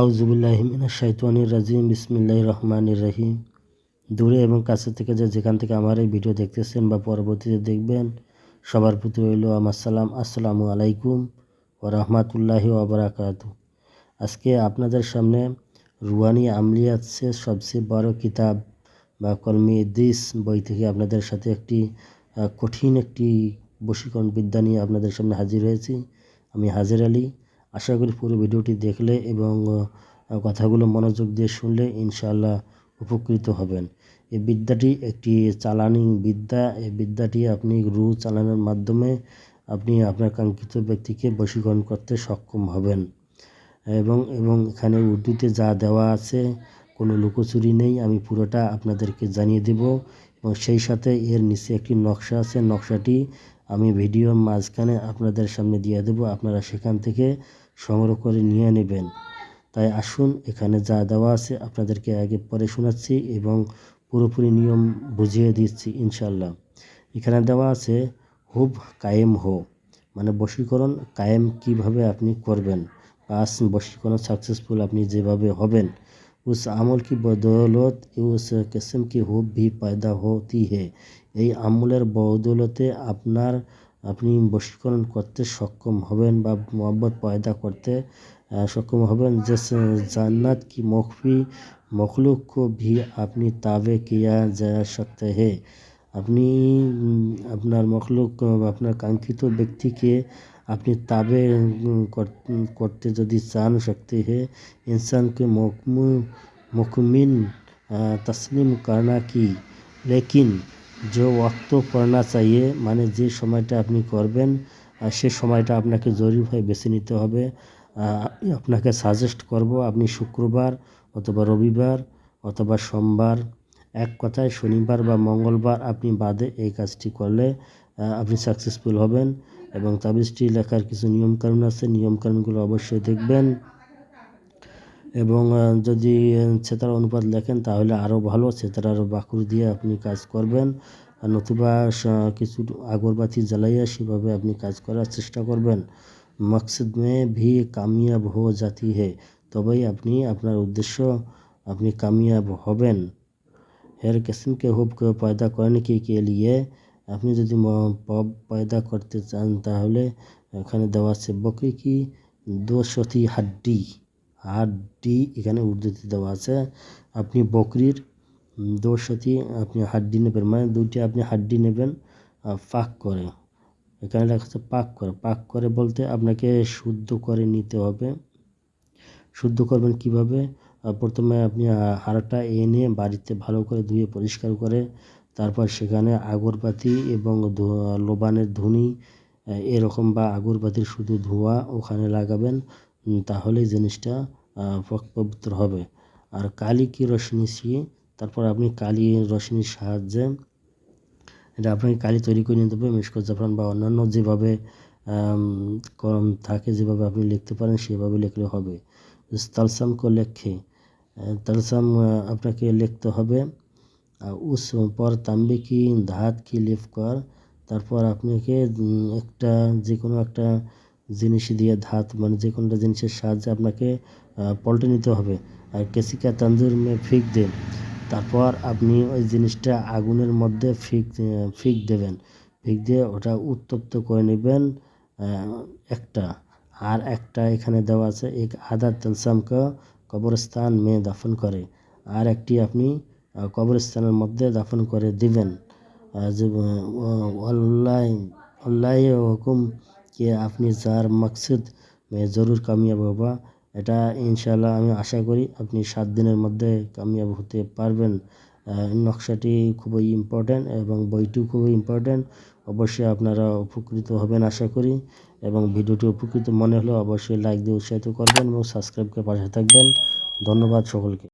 আউজুবিল্লাহিমিনা শাইতানির রাজিম বিসমিল্লাহ রহমানির রহিম। দূরে এবং কাছে থেকে যে যেখান থেকে আমার এই ভিডিও দেখতেছেন বা পরবর্তীতে দেখবেন, সবার প্রতি রইল আমার সালাম। আসসালামু আলাইকুম ও রহমাতুল্লাহি ওবরাকাত আজকে আপনাদের সামনে রুয়ানি আমলিয়াতসে সবচেয়ে বড় কিতাব বা কলমি দিস বই থেকে আপনাদের সাথে একটি কঠিন একটি বশীকরণ বিদ্যা নিয়ে আপনাদের সামনে হাজির হয়েছি। আমি হাজির আলী। আশা করি পুরো ভিডিওটি দেখলে এবং কথাগুলো মনোযোগ দিয়ে শুনলে ইনশাআল্লাহ উপকৃত হবেন। এই বিদ্যাটি একটি চালানি বিদ্যা। এই বিদ্যাটি আপনি রু চালানোর মাধ্যমে আপনি আপনার কাঙ্ক্ষিত ব্যক্তিকে বশীকরণ করতে সক্ষম হবেন। এবং এবং এখানে উর্দুতে যা দেওয়া আছে, কোনো লুকোচুরি নেই, আমি পুরোটা আপনাদেরকে জানিয়ে দেব। এবং সেই সাথে এর নিচে একটি নকশা আছে। নকশাটি আমি ভিডিওর মাঝখানে আপনাদের সামনে দিয়ে দেব। আপনারা সেখান থেকে সংগ্রহ করে নিয়ে নেবেন। তাই আসুন, এখানে যা দেওয়া আছে আপনাদেরকে আগে পরে শোনাচ্ছি এবং পুরোপুরি নিয়ম বুঝিয়ে দিচ্ছি ইনশাল্লাহ এখানে দেওয়া আছে, হুব কায়েম হো মানে বশীকরণ কায়েম কীভাবে আপনি করবেন। পাস বশীকরণ সাকসেসফুল আপনি যেভাবে হবেন। উস আমল কি বদৌলত, উস কিসম কি হুব ভি পয়দা হতি হে। এই আমলের বদৌলতে আপনার আপনি বশীকরণ করতে সক্ষম হবেন বা মোহাব্বত পয়দা করতে সক্ষম হবেন যে জান্নাত কি মখফি, মখলুক ভি আপনি তাবে কিয়া যা সকতে হে। আপনি আপনার মখলুক, আপনার কাঙ্ক্ষিত ব্যক্তিকে আপনি তাবে কর- করতে যদি চান শক্তি হে, ইনসানকে মকমু মুকমিন তসলিম করনা কি? লেকিন যে ওয়াক্ত পড়না চাইয়ে মানে যে সময়টা আপনি করবেন সে সময়টা আপনাকে জরুরিভাবে বেছে নিতে হবে। আপনাকে সাজেস্ট করব আপনি শুক্রবার অথবা রবিবার অথবা সোমবার, এক কথায় শনিবার বা মঙ্গলবার আপনি বাদে এই কাজটি করলে আপনি সাকসেসফুল হবেন এবং তাবিজটি লেখার কিছু নিয়মকানুন আছে, নিয়মকানুনগুলো অবশ্যই দেখবেন। এবং যদি সেতার অনুপাত লেখেন তাহলে আরও ভালো সেতারার বাকুর দিয়ে আপনি কাজ করবেন। নতুবা কিছু আগরবাতি জ্বালাইয়া সেভাবে আপনি কাজ করার চেষ্টা করবেন। মকসদ মে ভি কামিয়াব হো জাতি হে, তবেই আপনি, আপনার উদ্দেশ্য আপনি কামিয়াব হবেন। হের কিসম কে হুব কে পয়দা করনে কি, কে লিয়ে? আপনি যদি পব পয়দা করতে চান তাহলে এখানে দেওয়া আছে বকরি কি, দোষতি হাড্ডি। হাড্ডি এখানে উর্দুতে দেওয়া আছে। আপনি বকরির দোষতি আপনি হাড্ডি নেবেন মানে দুইটি আপনি হাড্ডি নেবেন পাক করে। এখানে লেখা আছে পাক করে। পাক করে বলতে আপনাকে শুদ্ধ করে নিতে হবে। শুদ্ধ করবেন কীভাবে? প্রথমে আপনি হাড়টা এনে বাড়িতে ভালো করে ধুয়ে পরিষ্কার করে, তারপর সেখানে আগরবাতি এবং লোবানের ধুনি এরকম বা আগরবাতির শুধু ধোঁয়া ওখানে লাগাবেন। উম, তাহলেই জিনিসটা পক- পবিত্র হবে। আর কালি কি রশ্মি ছিয়ে তারপর আপনি কালি রশ্মির সাহায্যে এটা আপনাকে কালি তৈরি করে নিতে হবে মিশকত জাফরান বা অন্যান্য যেভাবে কলম থাকে যেভাবে আপনি লিখতে পারেন সেভাবে লিখলে হবে। তালসাম কো লেখে তালসাম আপনাকে লিখতে হবে উস পর তাম্বে কি ধাত কি লিফ কর তারপর আপনাকে একটা যে কোনো একটা জিনিস দিয়ে ধাত মানে যে কোনোটা জিনিসের সাহায্যে আপনাকে পল্টে নিতে হবে। আর কেসিকা তান্দুর মে ফিক দেন। তারপর আপনি ওই জিনিসটা আগুনের মধ্যে ফিক ফিক দেবেন। ফিক দিয়ে ওটা উত্তপ্ত করে নেবেন একটা। আর একটা এখানে দেওয়া আছে, এক আধা তেলসামকে কবরস্থান মে দাফন করে। আর একটি আপনি কবরস্থানের মধ্যে দাফন করে দিবেন। যে আল্লাহ আল্লাহ হুকুম কে আপনি যার মকসদ, মে জরুর কামিয়াব হবা, এটা ইনশাল্লাহ আমি আশা করি আপনি সাত দিনের মধ্যে কামিয়াব হতে পারবেন। নকশাটি খুবই ইম্পর্ট্যান্ট এবং বইটিও খুবই ইম্পর্ট্যান্ট অবশ্যই আপনারা উপকৃত হবেন আশা করি এবং ভিডিওটি উপকৃত মনে হলে অবশ্যই লাইক দিয়ে উৎসাহিত করবেন এবং সাবস্ক্রাইব করে পাশে থাকবেন। ধন্যবাদ সকলকে।